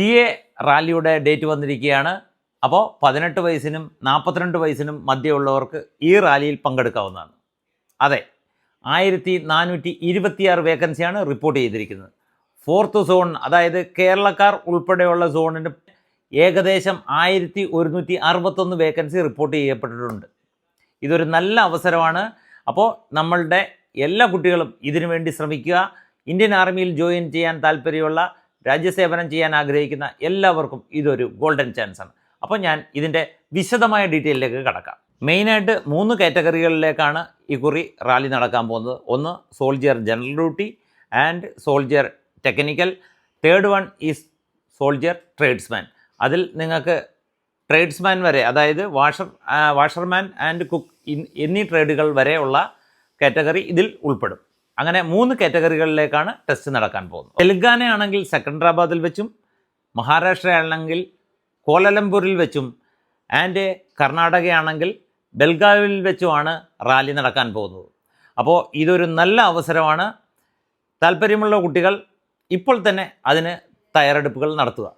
T A റാലിയുടെ date വന്നിരിക്കുകയാണ്. അപ്പോൾ പതിനെട്ട് വയസ്സിനും നാൽപ്പത്തിരണ്ട് വയസ്സിനും മധ്യമുള്ളവർക്ക് ഈ റാലിയിൽ പങ്കെടുക്കാവുന്നതാണ്. അതെ ആയിരത്തി നാനൂറ്റി ഇരുപത്തിയാറ് വേക്കൻസിയാണ് റിപ്പോർട്ട് ചെയ്തിരിക്കുന്നത്. ഫോർത്ത് സോൺ അതായത് കേരളക്കാർ ഉൾപ്പെടെയുള്ള സോണിന് ഏകദേശം ആയിരത്തി ഒരുന്നൂറ്റി അറുപത്തൊന്ന് വേക്കൻസി റിപ്പോർട്ട് ചെയ്യപ്പെട്ടിട്ടുണ്ട്. ഇതൊരു നല്ല അവസരമാണ്. അപ്പോൾ നമ്മളുടെ എല്ലാ കുട്ടികളും ഇതിനു വേണ്ടി ശ്രമിക്കുക. ഇന്ത്യൻ ആർമിയിൽ ജോയിൻ ചെയ്യാൻ താല്പര്യമുള്ള രാജ്യസേവനം ചെയ്യാൻ ആഗ്രഹിക്കുന്ന എല്ലാവർക്കും ഇതൊരു ഗോൾഡൻ ചാൻസ് ആണ്. അപ്പോൾ ഞാൻ ഇതിന്റെ വിശദമായ ഡീറ്റെയിലേക്ക് കടക്കാം. മെയിനായിട്ട് മൂന്ന് കാറ്റഗറികളിലേക്കാണ് ഈ കുറി റാലി നടക്കാൻ പോകുന്നത്. ഒന്ന് soldier general duty and soldier technical third one is soldier tradesman അതിൽ നിങ്ങൾക്ക് ട്രേഡ്സ്മാൻ വരെ അതായത് വാഷർ വാഷർമാൻ ആൻഡ് കുക്ക് എന്നീ ട്രേഡുകൾ വരെയുള്ള കാറ്റഗറി ഇതിൽ ഉൾപ്പെടും. അങ്ങനെ മൂന്ന് കാറ്റഗറികളിലേക്കാണ് ടെസ്റ്റ് നടക്കാൻ പോകുന്നത്. തെലങ്കാന ആണെങ്കിൽ സെക്കൻഡറാബാദിൽ വെച്ചും മഹാരാഷ്ട്രയാണെങ്കിൽ കോലലംപൂരിൽ വെച്ചും ആൻഡ് കർണാടകയാണെങ്കിൽ ബെൽഗാവിൽ വെച്ചുമാണ് റാലി നടക്കാൻ പോകുന്നത്. അപ്പോൾ ഇതൊരു നല്ല അവസരമാണ്. താല്പര്യമുള്ള കുട്ടികൾ ഇപ്പോൾ തന്നെ അതിന് തയ്യാറെടുപ്പുകൾ നടത്തുക.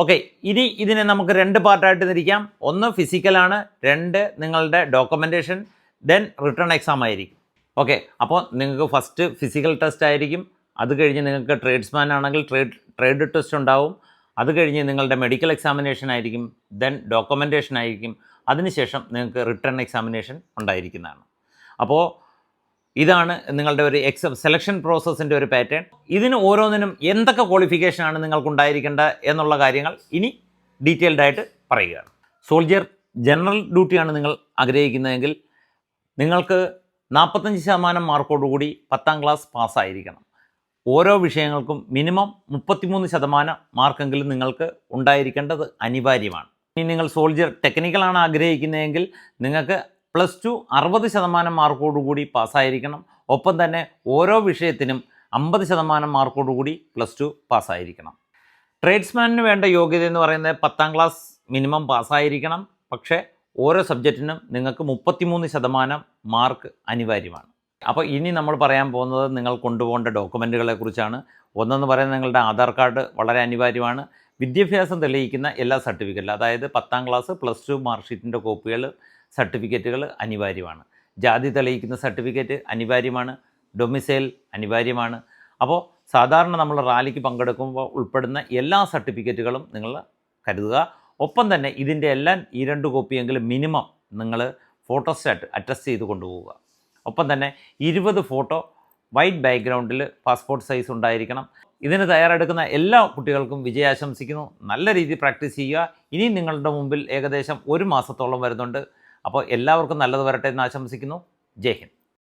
ഓക്കെ ഇനി ഇതിനെ നമുക്ക് രണ്ട് പാർട്ടായിട്ട് തിരിക്കാം. ഒന്ന് ഫിസിക്കലാണ് രണ്ട് നിങ്ങളുടെ ഡോക്യുമെന്റേഷൻ ദെൻ റിട്ടേൺ എക്സാം ആയിരിക്കും. ഓക്കെ അപ്പോൾ നിങ്ങൾക്ക് ഫസ്റ്റ് ഫിസിക്കൽ ടെസ്റ്റ് ആയിരിക്കും. അത് കഴിഞ്ഞ് നിങ്ങൾക്ക് ട്രേഡ്സ്മാൻ ആണെങ്കിൽ ട്രേഡ് ട്രേഡ് ടെസ്റ്റ് ഉണ്ടാവും. അത് കഴിഞ്ഞ് നിങ്ങളുടെ മെഡിക്കൽ എക്സാമിനേഷൻ ആയിരിക്കും. ദെൻ ഡോക്യുമെന്റേഷൻ ആയിരിക്കും. അതിനുശേഷം നിങ്ങൾക്ക് റിട്ടേൺ എക്സാമിനേഷൻ ഉണ്ടായിരിക്കുന്നതാണ്. അപ്പോൾ ഇതാണ് നിങ്ങളുടെ ഒരു എക്സാം സെലക്ഷൻ പ്രോസസ്സിന്റെ ഒരു പാറ്റേൺ ഇതിന് ഓരോന്നിനും എന്തൊക്കെ ക്വാളിഫിക്കേഷനാണ് നിങ്ങൾക്ക് ഉണ്ടായിരിക്കേണ്ടത് എന്നുള്ള കാര്യങ്ങൾ ഇനി ഡീറ്റെയിൽഡ് ആയിട്ട് പറയുകയാണ്. സോൾജിയർ ജനറൽ ഡ്യൂട്ടിയാണ് നിങ്ങൾ ആഗ്രഹിക്കുന്നതെങ്കിൽ നിങ്ങൾക്ക് നാൽപ്പത്തഞ്ച് ശതമാനം മാർക്കോടുകൂടി പത്താം ക്ലാസ് പാസ്സായിരിക്കണം. ഓരോ വിഷയങ്ങൾക്കും മിനിമം മുപ്പത്തിമൂന്ന് ശതമാനം മാർക്കെങ്കിലും നിങ്ങൾക്ക് ഉണ്ടായിരിക്കേണ്ടത് അനിവാര്യമാണ്. ഇനി നിങ്ങൾ സോൾജിയർ ടെക്നിക്കലാണ് ആഗ്രഹിക്കുന്നതെങ്കിൽ നിങ്ങൾക്ക് പ്ലസ് ടു അറുപത് ശതമാനം മാർക്കോടുകൂടി പാസ്സായിരിക്കണം. ഒപ്പം തന്നെ ഓരോ വിഷയത്തിനും അമ്പത് ശതമാനം മാർക്കോടുകൂടി പ്ലസ് ടു പാസ്സായിരിക്കണം. ട്രേഡ്സ്മാനിന് വേണ്ട യോഗ്യത എന്ന് പറയുന്നത് പത്താം ക്ലാസ് മിനിമം പാസ്സായിരിക്കണം. പക്ഷേ ഓരോ സബ്ജക്റ്റിനും നിങ്ങൾക്ക് മുപ്പത്തിമൂന്ന് ശതമാനം മാർക്ക് അനിവാര്യമാണ്. അപ്പോൾ ഇനി നമ്മൾ പറയാൻ പോകുന്നത് നിങ്ങൾ കൊണ്ടുപോകേണ്ട ഡോക്യുമെന്റുകളെ കുറിച്ചാണ്. ഒന്നെന്ന് പറയുന്നത് നിങ്ങളുടെ ആധാർ കാർഡ് വളരെ അനിവാര്യമാണ്. വിദ്യാഭ്യാസം തെളിയിക്കുന്ന എല്ലാ സർട്ടിഫിക്കറ്റും അതായത് പത്താം ക്ലാസ് പ്ലസ് ടു മാർക്ക് ഷീറ്റിന്റെ കോപ്പികൾ സർട്ടിഫിക്കറ്റുകൾ അനിവാര്യമാണ്. ജാതി തെളിയിക്കുന്ന സർട്ടിഫിക്കറ്റ് അനിവാര്യമാണ്. ഡൊമിസൈൽ അനിവാര്യമാണ്. അപ്പോൾ സാധാരണ നമ്മൾ റാലിക്ക് പങ്കെടുക്കുമ്പോൾ ഉൾപ്പെടുന്ന എല്ലാ സർട്ടിഫിക്കറ്റുകളും നിങ്ങൾ കരുതുക. ഒപ്പം തന്നെ ഇതിന്റെ എല്ലാം ഈ രണ്ട് കോപ്പിയെങ്കിലും മിനിമം നിങ്ങൾ ഫോട്ടോസ്റ്റാറ്റ് അറ്റസ്റ്റ് ചെയ്ത് കൊണ്ടുപോവുക. ഒപ്പം തന്നെ ഇരുപത് ഫോട്ടോ വൈറ്റ് ബാക്ക്ഗ്രൗണ്ടിൽ പാസ്പോർട്ട് സൈസ് ഉണ്ടായിരിക്കണം. ഇതിന് തയ്യാറെടുക്കുന്ന എല്ലാ കുട്ടികൾക്കും വിജയാശംസിക്കുന്നു. നല്ല രീതിയിൽ പ്രാക്ടീസ് ചെയ്യുക. ഇനി നിങ്ങളുടെ മുമ്പിൽ ഏകദേശം ഒരു മാസത്തോളം വരുന്നുണ്ട്. അപ്പോൾ എല്ലാവർക്കും നല്ലത് വരട്ടെ എന്ന് ആശംസിക്കുന്നു. ജയ് ഹിന്ദ്.